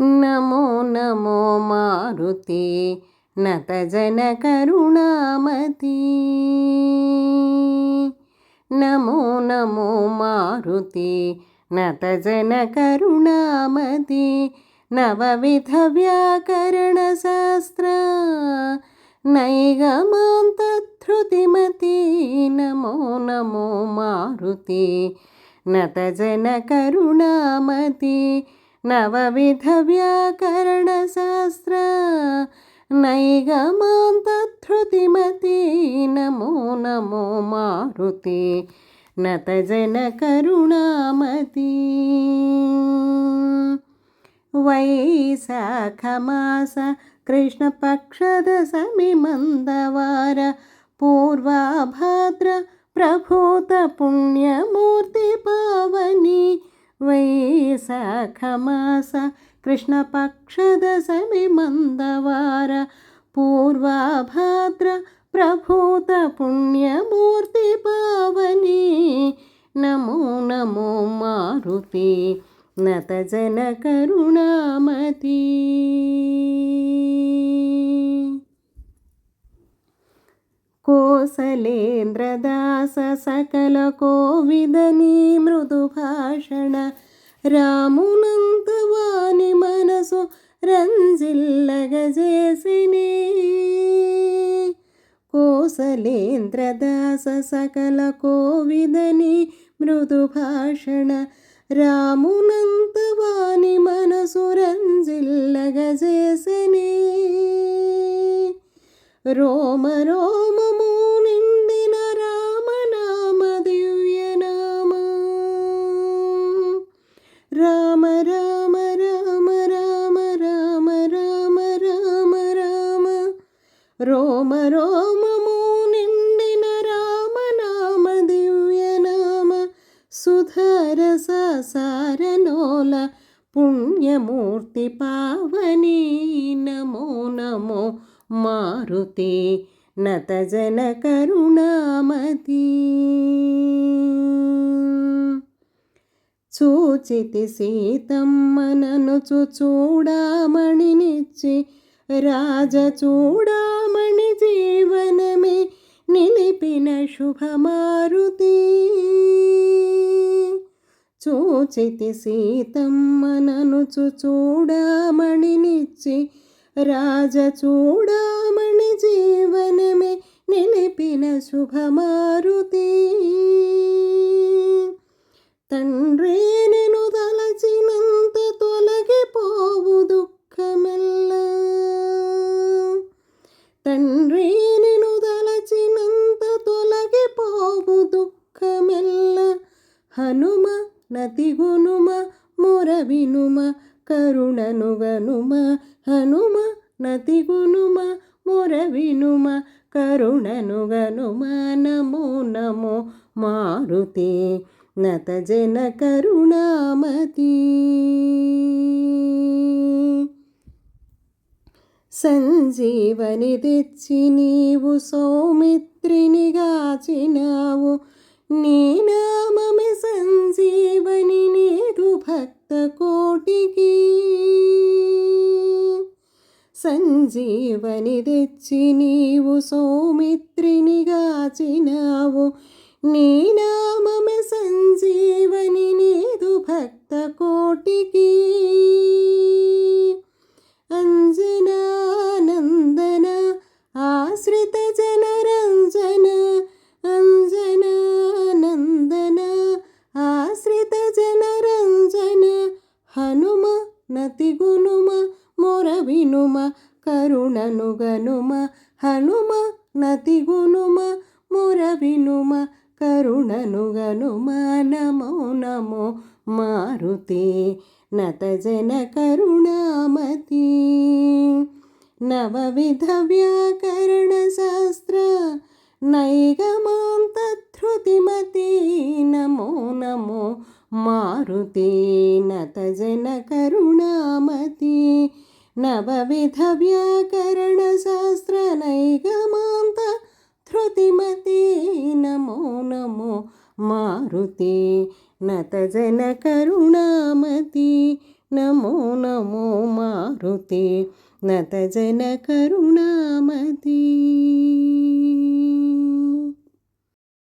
నమో నమో మారుతి నతజన కరుణామతి. నమో నమో మారుతి నతజన కరుణామతి. నవవిధ వ్యాకరణ శాస్త్ర నైగమాంతృతిమతి నమో నమో మారుతి నతజన కరుణామతి. नवविधव्याकरणशास्त्र नैगमान्तधृतिमती नमो नमो मारुति नतजनकरुणामती वैशाखमास कृष्णपक्षद समिमन्दवार पूर्वाभाद्र प्रभूतपुण्यमूर्तिपावनि ವೈಸಾಖಮಾಸ ಕೃಷ್ಣಪಕ್ಷದ ಸಮಿಮಂದವಾರ ಪೂರ್ವಾಭಾದ್ರ ಪ್ರಭೂತ ಪುಣ್ಯಮೂರ್ತಿ ಪಾವನಿ ನಮೋ ನಮೋ ಮಾರುತಿ नतजनकरुणामती कोसलेन्द्रदास सकलकोविदनी मृदुभा భాషణ రామునంత వాని మనసు రంజిల్లగజేసిని. కోసలేంద్రదాస సకల కోవిదని మృదు భాషణ రామునంత వాని మనసు రంజిల్లగజేసిని. రోమ రోమ రోమము నిండిన రామనామ దివ్యనామ సుధరస సారనోల పుణ్యమూర్తి పావని. నమో నమో మారుతి నతజన కరుణామతి. చూచితి సీతమ్మనను చూడామణినిచ్చి రాజ చూడా శుభమారుతి. చూచితి సీతమ్మనను చూడామణినిచ్చి రాజ చూడమణి జీవనమే నిలిపిన శుభమారుతి. తండ్రి నేను తలచినంత తొలగిపోవు దుఃఖమెల్ల. తండ్రి హనుమ నతిగునుమ మురవినుమ కరుణనుగనుమ. హనుమ నతిగునుమ మురవినుమ కరుణనుగనుమ. నమో నమో మారుతి నత జన కరుణామతి. సంజీవని తెచ్చి నీవు సౌమిత్రినిగాచినావు నీ నామమే సంజీవని నేరు భక్త కోటికి సంజీవని తెచ్చి నీవు సౌమిత్రిని గాచినావు నీ నామమే నతిగునుమ మొరవినుమ కరుణనుగనుమ హనుమ నతిగునుమ మొరవినుమ కరుణనుగనుమ నమో నమో మారుతి నతజన కరుణామతి. నవవిధ వ్యాకరణ శాస్త్ర నైగమాంతృతిమతి నమో నమో మారుతి मारुतेन तजनक सर्वविधव्याकरणशास्त्रनैगमान्त धृतिमती नमो नमो मारुति नतजनकरुणामती नमो नमो मारुति नतजनकरुणामती